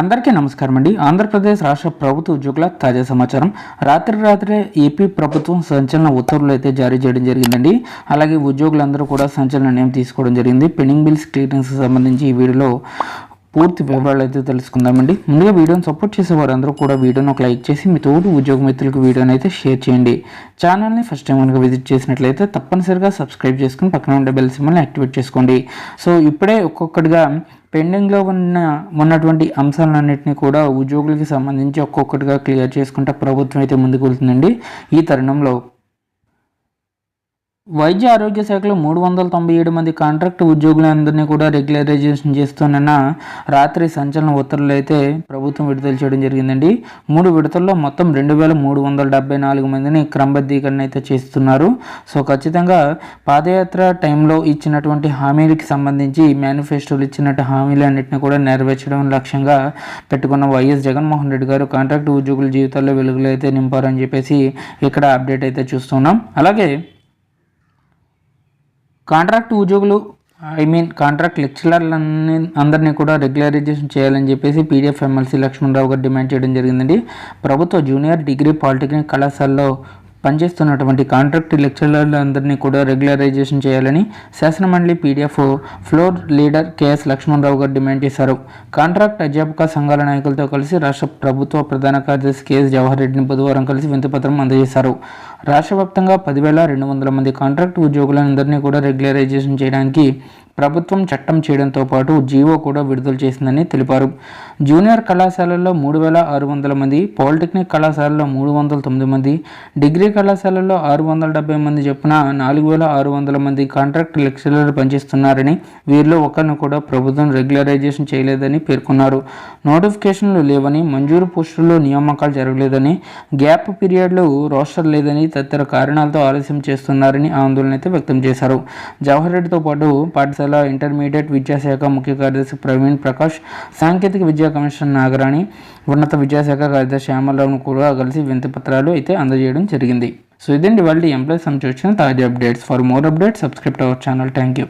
అందరికీ నమస్కారం అండి. ఆంధ్రప్రదేశ్ రాష్ట్ర ప్రభుత్వ ఉద్యోగుల తాజా సమాచారం. రాత్రి రాత్రే ఏపీ ప్రభుత్వం సంచలన ఉత్తర్వులు అయితే జారీ చేయడం జరిగిందండి. అలాగే ఉద్యోగులందరూ కూడా సంచలన నిర్ణయం తీసుకోవడం జరిగింది. పెండింగ్ బిల్స్ క్లియరెన్స్ సంబంధించి ఈ వీడియోలో పూర్తి వివరాలు అయితే తెలుసుకుందామండి. ముందుగా వీడియోని సపోర్ట్ చేసే వారందరూ కూడా వీడియోని ఒక లైక్ చేసి మీ తోటి ఉద్యోగ మిత్రులకు వీడియోని అయితే షేర్ చేయండి. ఛానల్ని ఫస్ట్ టైం కనుక విజిట్ చేసినట్లయితే తప్పనిసరిగా సబ్స్క్రైబ్ చేసుకుని పక్కన ఉండే బెల్ సిమ్మల్ని యాక్టివేట్ చేసుకోండి. సో ఇప్పుడే ఒక్కొక్కటిగా పెండింగ్లో ఉన్న ఉన్నటువంటి అంశాలన్నింటినీ కూడా ఉద్యోగులకి సంబంధించి ఒక్కొక్కటిగా క్లియర్ చేసుకుంటే ప్రభుత్వం అయితే ముందుకు వెళ్తుందండి. ఈ తరుణంలో వైద్య ఆరోగ్య శాఖలో మూడు వందల తొంభై ఏడు మంది కాంట్రాక్ట్ ఉద్యోగులందరినీ కూడా రెగ్యులరైజేషన్ చేస్తున్న రాత్రి సంచలన ఉత్తర్వులు అయితే ప్రభుత్వం విడుదల చేయడం జరిగిందండి. మూడు విడతల్లో మొత్తం రెండు వేల మూడు వందల డెబ్బై నాలుగు మందిని క్రమబద్ధీకరణ అయితే చేస్తున్నారు. సో ఖచ్చితంగా పాదయాత్ర టైంలో ఇచ్చినటువంటి హామీలకి సంబంధించి మేనిఫెస్టోలు ఇచ్చినట్టు హామీలు అన్నింటినీ కూడా నెరవేర్చడం లక్ష్యంగా పెట్టుకున్న వైఎస్ జగన్మోహన్ రెడ్డి గారు కాంట్రాక్ట్ ఉద్యోగుల జీవితాల్లో వెలుగులు అయితే నింపారని చెప్పేసి ఇక్కడ అప్డేట్ అయితే చూస్తున్నాం. అలాగే కాంట్రాక్ట్ ఉద్యోగులు ఐ మీన్ కాంట్రాక్ట్ లెక్చరర్లన్నీ అందరినీ కూడా రెగ్యులరైజేషన్ చేయాలని చెప్పేసి పీడిఎఫ్ ఎమ్మెల్సీ లక్ష్మణరావు గారు డిమాండ్ చేయడం జరిగిందండి. ప్రభుత్వ జూనియర్ డిగ్రీ పాలిటెక్నిక్ కళాశాలలో పనిచేస్తున్నటువంటి కాంట్రాక్ట్ లెక్చరర్లందరినీ కూడా రెగ్యులరైజేషన్ చేయాలని శాసనమండలి PDF floor leader KS Lakshmanarao గారు డిమాండ్ చేశారు. కాంట్రాక్ట్ అధ్యాపక సంఘాల నాయకులతో కలిసి రాష్ట్ర ప్రభుత్వ ప్రధాన కార్యదర్శి కెఎస్ జవహర్ రెడ్డిని బుధవారం కలిసి వింతపత్రం అందజేశారు. రాష్ట్ర వ్యాప్తంగా పదివేల రెండు వందల మంది కాంట్రాక్ట్ ఉద్యోగులందరినీ కూడా రెగ్యులరైజేషన్ చేయడానికి ప్రభుత్వం చట్టం చేయడంతో పాటు జీవో కూడా విడుదల చేసిందని తెలిపారు. జూనియర్ కళాశాలల్లో మూడు వేల ఆరు వందల మంది పాలిటెక్నిక్ కళాశాలలో మూడు వందల తొమ్మిది మంది డిగ్రీ కళాశాలల్లో ఆరు వందల డెబ్బై మంది చొప్పున నాలుగు వేల ఆరు వందల మంది కాంట్రాక్ట్ లెక్చరర్లు పనిచేస్తున్నారని వీరిలో ఒకరిని కూడా ప్రభుత్వం రెగ్యులరైజేషన్ చేయలేదని పేర్కొన్నారు. నోటిఫికేషన్లు లేవని మంజూరు పోస్టుల్లో నియామకాలు జరగలేదని గ్యాప్ పీరియడ్లు రోస్టర్ లేదని తదితర కారణాలతో ఆలస్యం చేస్తున్నారని ఆందోళన అయితే వ్యక్తం చేశారు. జవహర్ రెడ్డితో పాటు పాఠశాల ఇంటర్మీడియట్ విద్యాశాఖ ముఖ్య కార్యదర్శి ప్రవీణ్ ప్రకాష్ సాంకేతిక విద్యా కమిషనర్ నాగరాణి ఉన్నత విద్యాశాఖ కార్యదర్శి శ్యామలరావును కూడా కలిసి వింత పత్రాలు అయితే అందజేయడం జరిగింది. సో ఇదండి వాళ్ళు ఎంప్లాయీస్ సంబంధించిన తాజా updates. For more updates subscribe our channel thank you